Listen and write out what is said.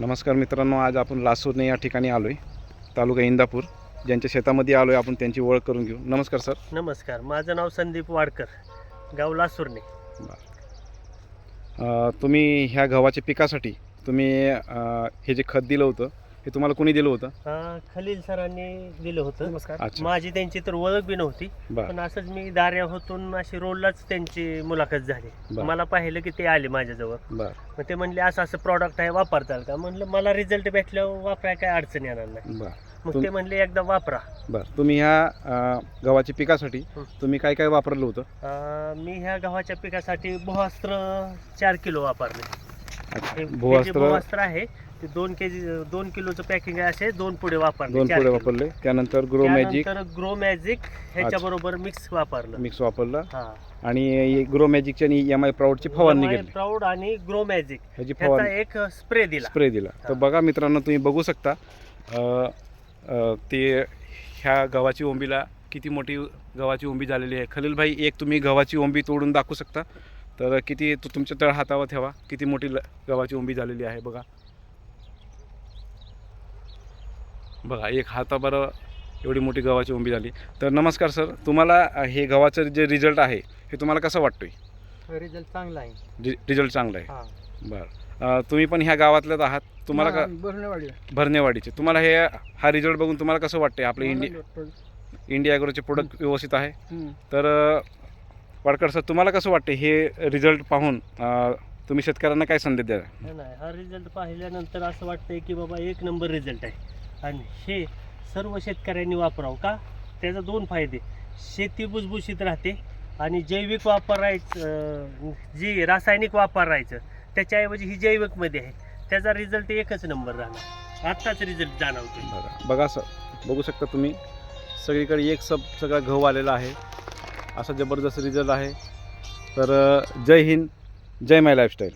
नमस्कार मित्रांनो आज आपण लासूरने या ठिकाणी आलो आहे तालुका इंदापूर. ज्यांच्या शेतामध्ये आलो आहे आपण त्यांची ओळख करून घेऊ. नमस्कार सर. नमस्कार माझं नाव संदीप वाडकर गाव लासुर्णे अ, तुम्ही ह्या गव्हाच्या पिकासाठी तुम्ही अ, हे जे खत दिलं होतं हे तुम्हाला कोणी दिलं होतं? हा, खलील सरांनी दिलं होतं. नमस्कार. अच्छा. माझी त्यांची तर ओळख बी नव्हती बरं. पण असंच मी दार्या होतून अशी रोडलाच त्यांची मुलाखत झाली. बरं. मला पाहिलं की ते आले माझ्याजवळ. बरं. मग ते म्हणले असं असं प्रॉडक्ट आहे वापरताल का? म्हणलं मला रिझल्ट भेटल्यावर वापराय काय अडचण येणार नाही. बरं. मग तुम- ते म्हणले एकदा वापरा. बरं. तुम्ही ह्या अ, गव्हाच्या पिकासाठी हं. तुम्ही काय काय वापरलं होतं? अं, मी ह्या गव्हाच्या पिकासाठी भुवास्त्र चार किलो वापरले. अच्छा. हे- हे जे भूवस्त्र भुवास्त्र आहे ते दोन केजी दोन किलोचं पॅकिंग आहे असे दोन पुढे वापरले दोन चार पुढे किलो. वापरले. त्यानंतर ग्रो मॅजिक त्यानंतर ग्रो मॅजिक ह्याच्या बरोबर मिक्स वापरलं. मिक्स वापरलं. हा. आणि ग्रो मॅजिकची आणि एम आय प्राऊडची फवारणी केली. प्राऊड आणि ग्रो मॅजिक ह्याची ह्याचा फवारणी. एक स्प्रे दिला. स्प्रे दिला. तर हा. बघा मित्रांनो तुम्ही बघू शकता. अ, अ, ते ह्या गव्हाची ओंबीला किती मोठी गव्हाची ओंबी झालेली आहे. खलील भाई एक तुम्ही गव्हाची ओंबी तोडून दाखवू शकता. तर किती तू तुमच्या तळ हातावर ठेवा. किती मोठी ल- गव्हाची ओंबी झालेली आहे बघा. बघा एक हाताभर एवढी मोठी गव्हाची ओंबी झाली. तर नमस्कार सर तुम्हाला हे गव्हाचं जे रिझल्ट आहे हे तुम्हाला कसं वाटतोय? रिझल्ट चांगला आहे. रिझल्ट चांगला आहे. हा. बरं. अ, तुम्ही पण ह्या गावातल्याच आहात. तुम्हाला का बरणेवाडी भरणेवाडीचे तुम्हाला हे हा रिझल्ट बघून तुम्हाला कसं वाटते आपले इंडि इंडिया ॲग्रोचे प्रोडक्ट व्यवस्थित आहे? तर अ, वाडकर सर तुम्हाला कसं वाटते हे रिझल्ट पाहून? अ, तुम्ही शेतकऱ्यांना काय संदेश द्या नाही हा रिझल्ट पाहिल्यानंतर असं वाटतंय की बाबा एक नंबर रिझल्ट आहे. आणि हे सर्व शेतकऱ्यांनी वापरावं का? त्याचा दोन फायदे. शेती भुसभुशीत राहते आणि जैविक वापरायचं अं, जी रासायनिक वापरायचं त्याच्याऐवजी ही जैविकमध्ये आहे. त्याचा रिझल्ट एकच नंबर राहणार. आत्ताच रिझल्ट जाणवतो बघा बघा सर बघू शकता तुम्ही. सगळीकडे एक सब सगळा गहू आलेला आहे. असा जबरदस्त रिझल्ट आहे. तर जय हिंद जय माय लाईफस्टाईल